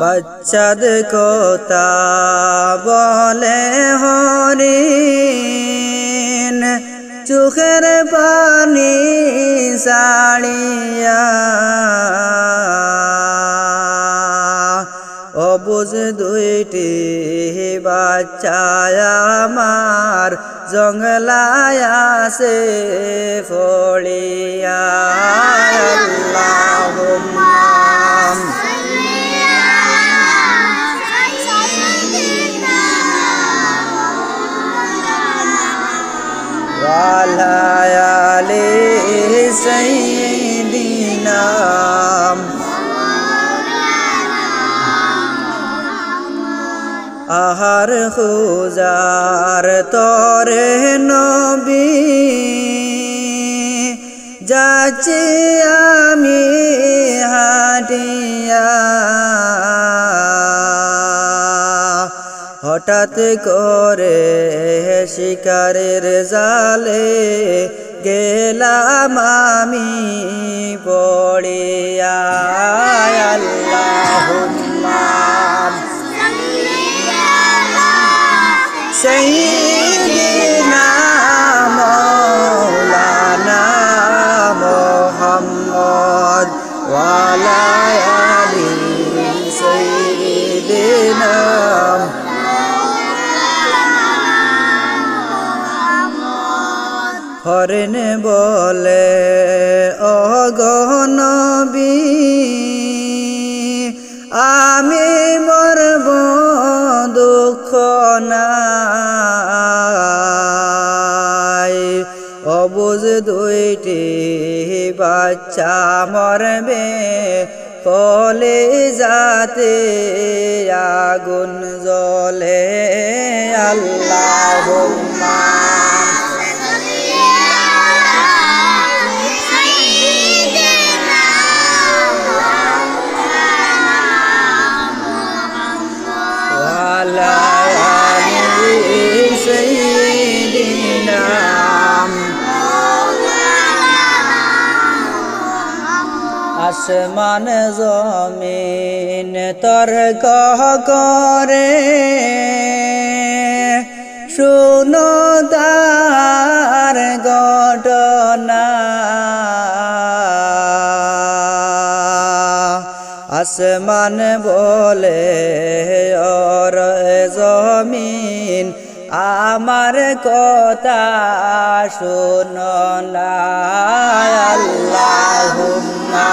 বাচ্চাদ কথা বলে হরিণ। চোখের পানি সাড়িয়া অবুজ দুইটি বাচ্চায় আমার জঙ্গলায় আসে ফড়িয়া। আহার খুজার তরে নবী। যাচ্ছি আমি হাটিয়া। হঠাৎ করে শিকারের জালে গেলাম আমি পড়িয়া। আল্লাহুম্মা সঈদিনা মৌলানা মোহাম্মদ ওয়ালায়ালি সঈদিনা হরেন বলে বাচ্চা মরবে কলে যাতে আগুন জলে আল্লাহ আসমান জমিন তর কহ করে। শুনো তার ঘটনা। আসমান বলে আমার কথা শুনো না। আল্লাহুম্মা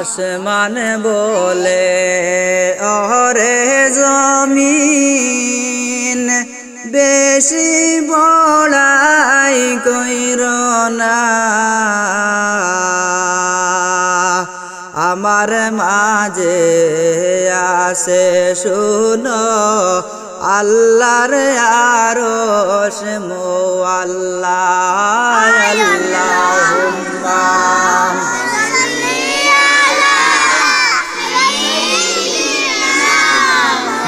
আসমান বলে অরে জমিন বেশি বড়াই কইর না। আমার মাঝে আসে শুনো আল্লাহর আরশ মো আল্লাহ। আল্লাহুম্মা।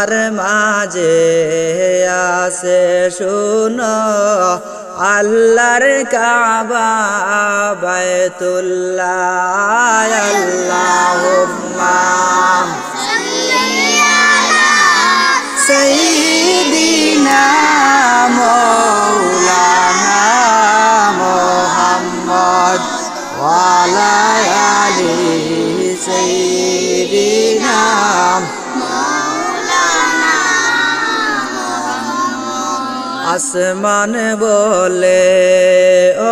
তোমার মাঝে আসে শুন। আল্লাহর কাবা বায়তুল্লাহ আল্লাহুম্মা। সাইয়্যিদিনা আসমান বলে,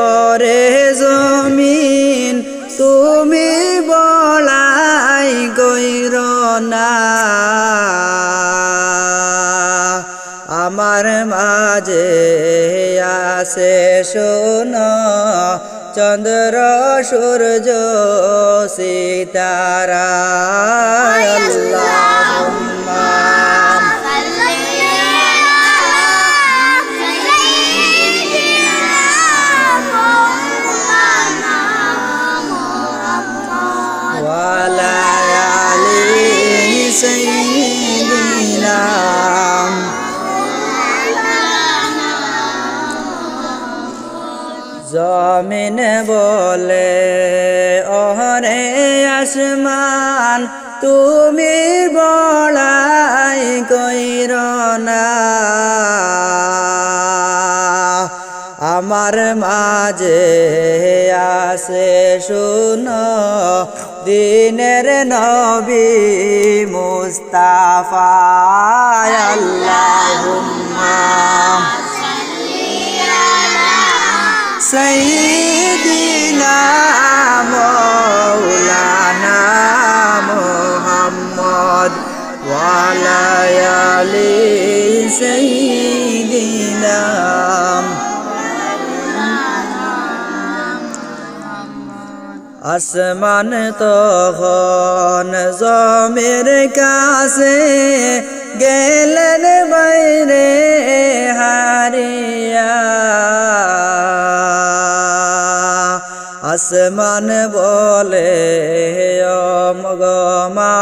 ওরে জমিন, তুমি বলাই গৈর না। আমার মাঝে আসে শোন, চন্দ্র, সূর্য, সীতারা। وعلى آل سيدنا জমিন বলে ওহরে আসমান তুমি আমার মাঝে আসে শুন দিনের নবী মুস্তাফা আল্লাহ সঈদিনা মৌলানা মোহাম্মদ ওয়ালায়ালি সঈদ আসমান তখন জমের কাছে গেলেন বাইরে হারিয়া। আসমান বলে অমগমা